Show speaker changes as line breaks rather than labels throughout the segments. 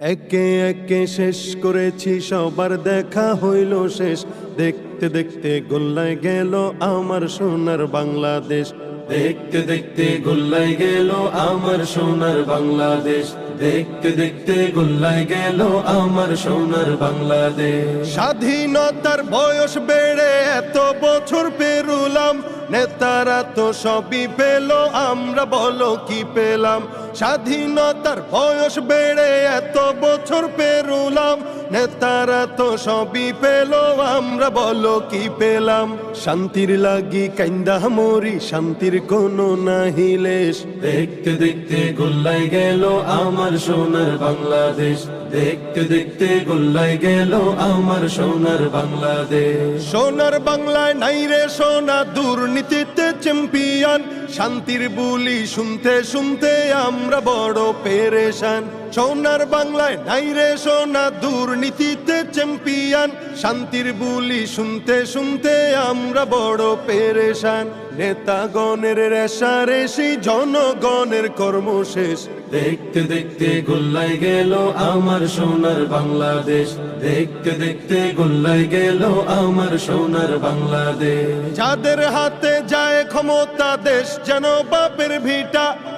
একে একে শেষ করেছি, সবার দেখা হইল শেষ। দেখতে দেখতে গোল্লায় গেল আমার সোনার বাংলাদেশ।
দেখতে দেখতে গোল্লাই গেল আমার সোনার বাংলাদেশ। দেখতে দেখতে গোল্লাই গেল আমার সোনার বাংলাদেশ।
স্বাধীনতার বয়স বেড়ে এত বছর পেরুলাম। নেতারা তো সবই পেল, আমরা বলো কি পেলাম? স্বাধীনতার বয়স বেড়ে এত বছর পেরুলাম। নেতারা তো সবই পেল আমরা বলো কি পেলাম? শান্তির লাগি কাইন্দা মরি শান্তির কোনো নাহিলেশ
দেখতে দেখতে গোল্লাই গেল আমার সোনার বাংলাদেশ। দেখতে দেখতে গোল্লাই গেল আমার সোনার বাংলাদেশ।
সোনার বাংলায় নাই রে সোনা দুর্নীতিতে চ্যাম্পিয়ন শান্তির বুলি শুনতে শুনতে আমরা বড় পেরেশান। সোনার বাংলায় নাই রে সোনা দুর্নীতিতে চ্যাম্পিয়ন। শান্তির বুলি শুনতে শুনতে আমরা বড় পেরেশান। নেতাগণের রেশারেশি জনগণের কর্মশেষ।
দেখতে দেখতে গোল্লাই গেল আমার সোনার বাংলাদেশ। দেখতে দেখতে গোল্লাই গেল আমার সোনার বাংলাদেশ।
যাদের হাতে যায় ক্ষমতা দেশ যেন বাপের ভিটা।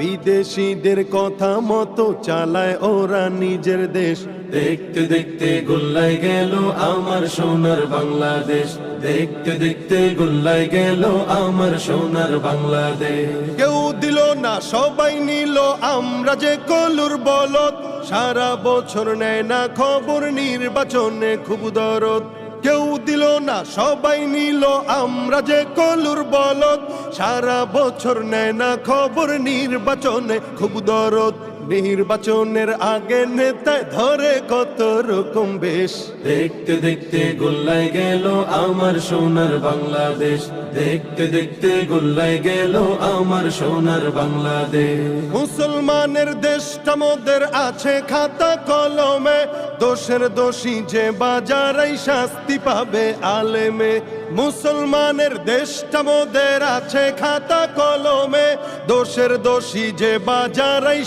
বিদেশিদের কথা মতো চালায় ওরা নিজের দেশ।
দেখতে দেখতে গোল্লাই গেল আমার সোনার বাংলাদেশ। দেখতে দেখতে গোল্লাই গেল আমার সোনার বাংলাদেশ।
কেউ দিল না সবাই নিল আমরা যে কলুর বলত সারা বছর নেয় না খবর নির্বাচনে খুব দরদ। কেউ দিল না, সবাই নিল। আমরা যে কলুর বলত সারা বছর নেয় না খবর নির্বাচনে। খুব দরদ নির্বাচনের আগে নেতায় ধরে কত রকম বেশ।
দেখতে দেখতে গোল্লাই গেল আমার সোনার বাংলাদেশ। দেখতে দেখতে গোল্লাই গেল আমার সোনার বাংলাদেশ।
মুসলমানের দেশটা মোদের আছে খাতা কলমে। দোষের দোষী যে বাজারাই শাস্তি পাবে আলেমে। মুসলমানের দেশটা মোদের আছে খাতা কলমে। দোষের দোষী যে বাজারাই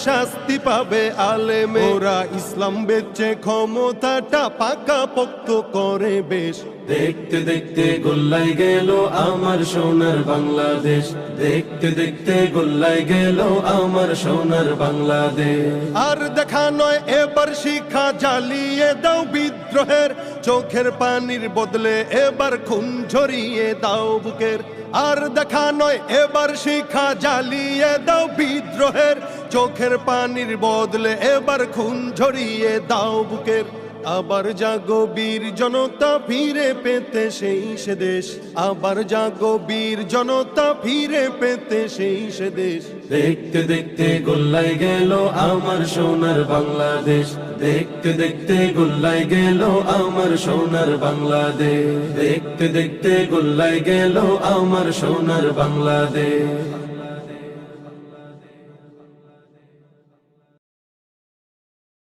শাস্তি পাবে আলেমে ওরা ইসলাম বেচে ক্ষমতাটা পাকা পোক্ত করে বেশ।
দেখতে দেখতে গোল্লাই গেল আমার সোনার বাংলাদেশ। দেখতে দেখতে গোল্লাই গেল আমার সোনার বাংলাদেশ।
আর দেখা নয় এবার শিক্ষা জ্বালিয়ে দাও বিদ্রোহের। চোখের পানির বদলে এবার খুন ঝরিয়ে দাও বুকের। আর দেখা নয় এবার শিক্ষা জ্বালিয়ে দাও বিদ্রোহের। চোখের পানির বদলে এবার খুন ঝরিয়ে দাও বুকের। আবার জাগো বীর জনতা ফিরে পেতে সেই সে দেশ। আবার জাগো বীর জনতা ফিরে পেতে সেই সে দেশ।
দেখতে দেখতে গোল্লাই গেল আমার সোনার বাংলাদেশ। দেখতে দেখতে গোল্লাই গেল আমার সোনার বাংলাদেশ। দেখতে দেখতে গোল্লাই গেল আমার সোনার বাংলাদেশ।